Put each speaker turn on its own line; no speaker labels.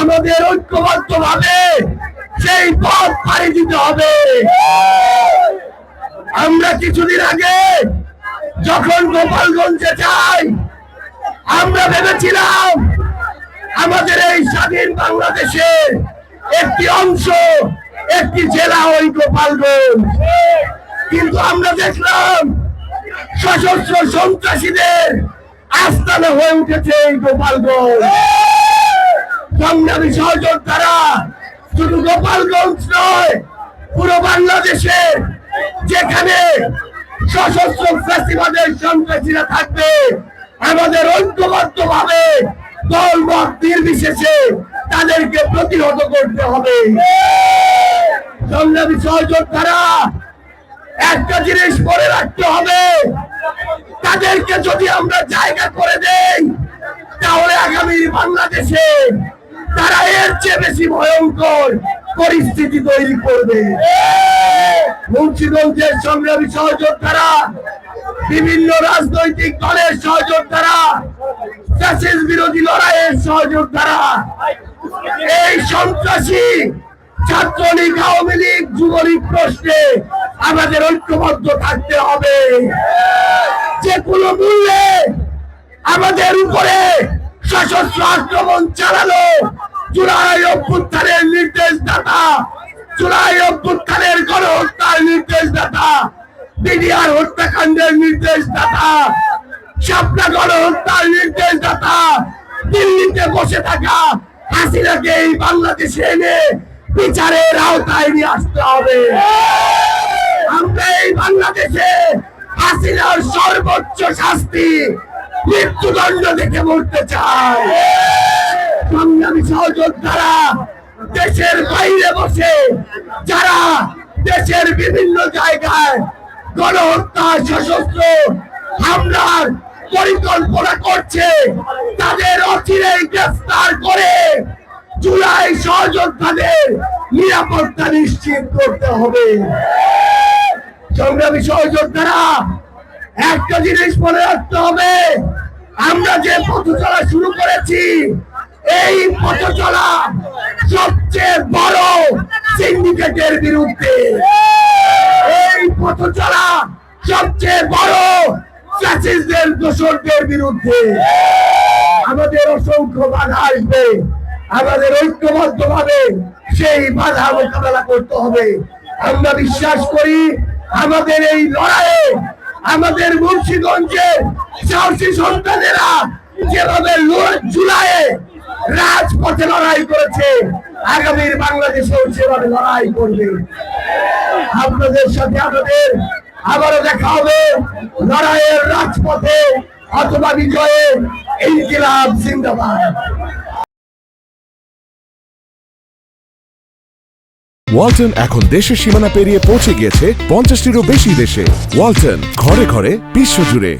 আমাদের ঐক্যবদ্ধ ভাবে সেই পথ পাড়ি দিতে হবে। আমরা কিছুদিন আগে যখন গোপালগঞ্জে যাই, আমরা ভেবেছিলাম আমাদের এই স্বাধীন বাংলাদেশে একটি অংশ, একটি জেলা ওই গোপালগঞ্জ। কিন্তু আমরা দেখলাম সশস্ত্র সন্ত্রাসীদের আস্তানা হয়ে উঠেছে এই গোপালগঞ্জ। সংগ্রামী সহযোদ্ধারা শুধু গোপালগঞ্জ নয়, পুরো বাংলাদেশের যেখানে সশস্ত্র ফ্যাসিবাদের সন্ত্রাসীরা থাকবে, আমাদের ঐক্যবদ্ধ ভাবে দল মত নির্বিশেষে তাদেরকে প্রতিহত করতে হবে। সংগ্রামী সহযোদ্ধারা একটা জিনিস মনে রাখতে হবে, তাদেরকে যদি আমরা জায়গা করে দেই, তাহলে আগামী বাংলাদেশে তারা এর চেয়ে বেশি ভয়ঙ্কর পরিস্থিতি তৈরি করবে। মুন্সিগঞ্জের সংগ্রামী সহযোদ্ধারা, বিভিন্ন রাজনৈতিক দলের সহযোদ্ধারা ফ্যাসিস বিরোধী লড়াইয়ের সহযোদ্ধারা, এই সন্ত্রাসী ছাত্রলীগ, আওয়ামী লীগ, যুবলীগ প্রশ্নে আমাদের ঐক্যবদ্ধ থাকতে হবে। যে কোনো মূল্যে আমাদের উপরে সশস্ত্র আক্রমণ চালালো জুলাই অভ্যুত্থানের নির্দেশদাতা, জুলাই অভ্যুত্থানের গণহত্যার নির্দেশদাতা, বিডিআর হত্যাকাণ্ডের নির্দেশদাতা শাপলা গণহত্যার নির্দেশদাতা, দিল্লিতে বসে থাকা হাসিনাকে এই বাংলাদেশে এনে বিচারের আওতায় নিয়ে আসতে হবে। আমরা এই বাংলাদেশে হাসিনার সর্বোচ্চ শাস্তি মৃত্যুদণ্ড দেখে মরতে চাই। সংগ্রামী সহযোদ্ধারা দেশের বাইরে বসে, যারা দেশের বিভিন্ন জায়গায় গণহত্যা, সশস্ত্র হামলার পরিকল্পনা করছে, তাদের অচিরেই গ্রেফতার করে জুলাই সহযোদ্ধাদের নিরাপত্তা নিশ্চিত করতে হবে। সংগ্রামী সহযোদ্ধারা, একটা জিনিস মনে রাখতে হবে, আমরা যে পথ চলা শুরু করেছি এই পথ চলা সবচেয়ে বড় সিন্ডিকেটের বিরুদ্ধে। এই পথ চলা সবচেয়ে বড় ফ্যাসিস্টদের দোষরদের বিরুদ্ধে। আমাদের অসংখ্য বাধা আসবে। আমাদের ঐক্যবদ্ধ ভাবে সেই বাধা মোকাবেলা করতে হবে। আমরা বিশ্বাস করি আমাদের এই লড়াইয়ে আমাদের মুন্সিগঞ্জের সাহসী সন্তানেরা যেভাবে জুলাইয়ে রাজপথে লড়াই করেছে। আগামীর বাংলাদেশেও সেভাবে লড়াই করবে, আপনাদের সাথে আমাদের আবারও দেখা হবে লড়াইয়ের রাজপথে অথবা বিজয়ে ইনকিলাব জিন্দাবাদ।
ওয়ালটন এখন দেশের সীমানা পেরিয়ে পৌঁছে গিয়েছে পঞ্চাশটিরও বেশি দেশে। ওয়ালটন ঘরে ঘরে বিশ্বজুড়ে